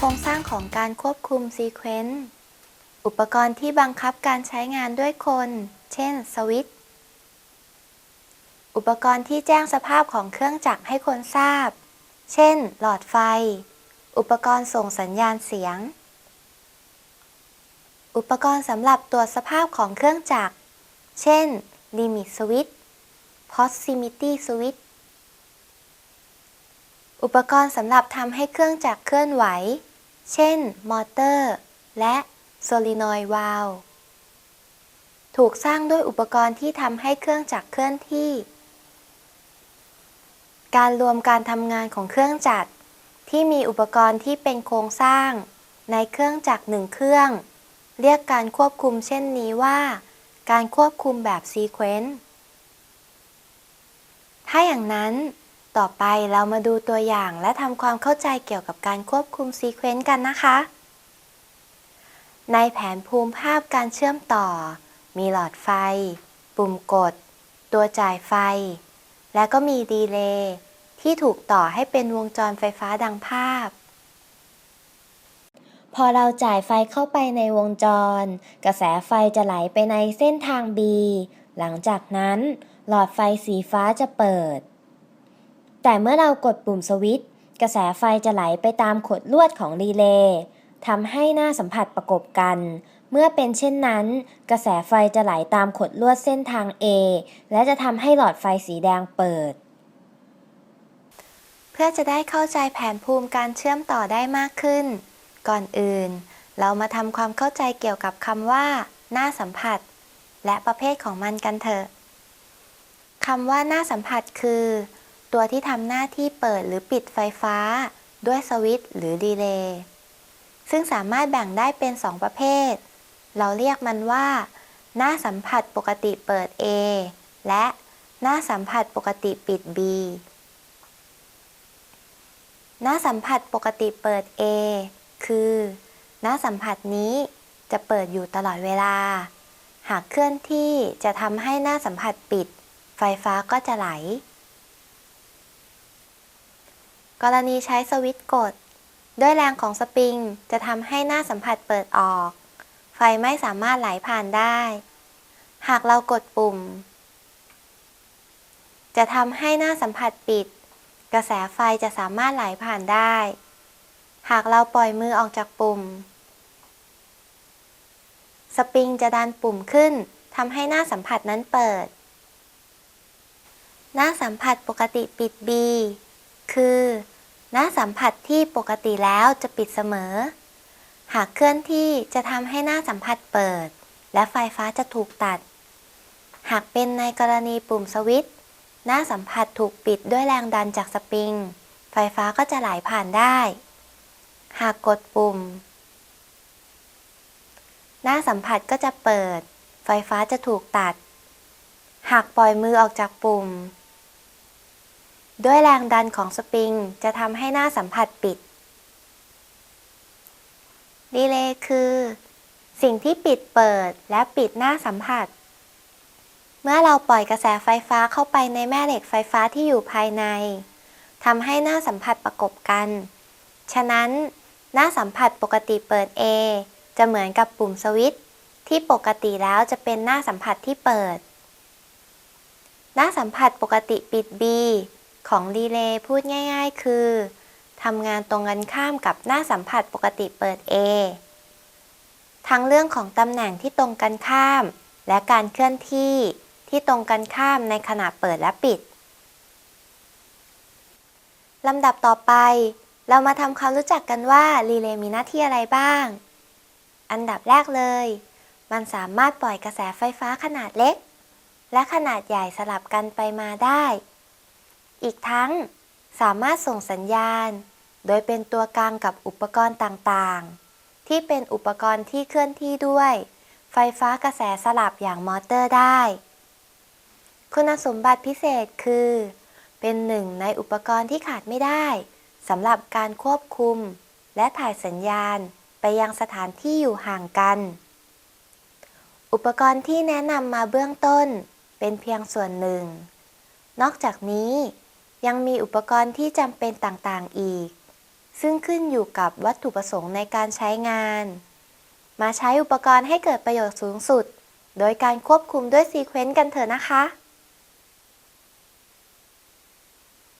โครงสร้างของการควบคุมซีเควนต์อุปกรณ์ที่บังคับการใช้งานด้วยคน เช่น สวิตช์ อุปกรณ์ที่แจ้งสภาพของเครื่องจักรให้คนทราบ เช่น หลอดไฟ อุปกรณ์ส่งสัญญาณเสียง อุปกรณ์สำหรับตรวจสภาพของเครื่องจักร เช่น Limit Switch Proximity Switch อุปกรณ์สำหรับทำให้เครื่องจักรเคลื่อนไหว เช่น มอเตอร์ และโซลินอยด์วาลวถูกสร้างด้วยอุปกรณ์ที่ทำให้เครื่องจักรเคลื่อนที่ การรวมการทำงานของเครื่องจักรที่มีอุปกรณ์ที่เป็นโครงสร้าง ในเครื่องจักรหนึ่งเครื่อง เรียกการควบคุมเช่นนี้ว่า การควบคุมแบบซีเควนต์ถ้าอย่างนั้น ต่อไปเรามาดูตัวอย่างและทำความเข้าใจเกี่ยวกับการควบคุมซีเควนต์กันนะคะ ในแผนภูมิภาพการเชื่อมต่อ มีหลอดไฟ ปุ่มกด ตัวจ่ายไฟ และก็มีดีเลย์ที่ถูกต่อให้เป็นวงจรไฟฟ้าดังภาพ พอเราจ่ายไฟเข้าไปในวงจร กระแสไฟจะไหลไปในเส้นทาง B หลังจากนั้น หลอดไฟสีฟ้าจะเปิด แต่เมื่อเรากดปุ่มสวิตช์กระแสไฟจะไหลไปตามขดลวดของรีเลย์ทำให้หน้าสัมผัสประกบกัน เมื่อเป็นเช่นนั้น กระแสไฟจะไหลตามขดลวดเส้นทาง A และจะทำให้หลอดไฟสีแดงเปิด เพื่อจะได้เข้าใจแผนภูมิการเชื่อมต่อได้มากขึ้น ก่อนอื่น เรามาทำความเข้าใจเกี่ยวกับคำว่า หน้าสัมผัส และประเภทของมันกันเถอะคำว่าหน้าสัมผัสคือ ตัวที่ทำหน้าที่เปิดหรือปิดไฟฟ้า ด้วยสวิตช์หรือดีเลย์ซึ่งสามารถแบ่งได้เป็น 2 ประเภท เราเรียกมันว่า หน้าสัมผัสปกติเปิด A และหน้าสัมผัสปกติปิด B หน้าสัมผัสปกติเปิด A คือ หน้าสัมผัสนี้จะเปิดอยู่ตลอดเวลา หากเคลื่อนที่จะทำให้หน้าสัมผัสปิด ไฟฟ้าก็จะไหล กรณีใช้สวิตช์กด ด้วยแรงของสปริงจะทำให้หน้าสัมผัสเปิดออก ไฟไม่สามารถไหลผ่านได้ หากเรากดปุ่ม จะทำให้หน้าสัมผัสปิด กระแสไฟจะสามารถไหลผ่านได้ หากเราปล่อยมือออกจากปุ่ม สปริงจะดันปุ่มขึ้นทำให้หน้าสัมผัสนั้นเปิด หน้าสัมผัสปกติปิด B คือหน้าสัมผัสที่ปกติแล้วจะปิดเสมอ หากเคลื่อนที่จะทำให้หน้าสัมผัสเปิด และไฟฟ้าจะถูกตัด หากเป็นในกรณีปุ่มสวิตช์หน้าสัมผัสถูกปิดด้วยแรงดันจากสปริง ไฟฟ้าก็จะไหลผ่านได้ หากกดปุ่ม หน้าสัมผัสก็จะเปิด ไฟฟ้าจะถูกตัด หากปล่อยมือออกจากปุ่ม ด้วยแรงดันของสปริงจะทำให้หน้าสัมผัสปิด ดีเลย์คือ สิ่งที่ปิดเปิดและปิดหน้าสัมผัส เมื่อเราปล่อยกระแสไฟฟ้าเข้าไปในแม่เหล็กไฟฟ้าที่อยู่ภายในทำให้หน้าสัมผัสประกบกัน ฉะนั้น หน้าสัมผัสปกติเปิด A จะเหมือนกับปุ่มสวิตช์ที่ปกติแล้วจะเป็นหน้าสัมผัสที่เปิด หน้าสัมผัสปกติปิด B ของรีเลย์พูดง่ายๆ คือทำงานตรงกันข้ามกับหน้าสัมผัสปกติเปิด A ทั้งเรื่องของตำแหน่งที่ตรงกันข้าม และการเคลื่อนที่ที่ตรงกันข้ามในขณะเปิดและปิดลำดับต่อไป เรามาทำความรู้จักกันว่ารีเลย์มีหน้าที่อะไรบ้าง อันดับแรกเลย มันสามารถปล่อยกระแสไฟฟ้าขนาดเล็ก และขนาดใหญ่สลับกันไปมาได้ อีกทั้งสามารถส่งสัญญาณ โดยเป็นตัวกลางกับอุปกรณ์ต่างๆ ที่เป็นอุปกรณ์ที่เคลื่อนที่ด้วย ไฟฟ้ากระแสสลับอย่างมอเตอร์ได้ คุณสมบัติพิเศษคือ เป็นหนึ่งในอุปกรณ์ที่ขาดไม่ได้สำหรับการควบคุม และถ่ายสัญญาณไปยังสถานที่อยู่ห่างกัน อุปกรณ์ที่แนะนำมาเบื้องต้นเป็นเพียงส่วนหนึ่ง นอกจากนี้ ยังมีอุปกรณ์ที่จำเป็นต่างๆ อีก ซึ่งขึ้นอยู่กับวัตถุประสงค์ในการใช้งาน มาใช้อุปกรณ์ให้เกิดประโยชน์สูงสุด โดยการควบคุมด้วยซีเควนต์กันเถอะนะคะ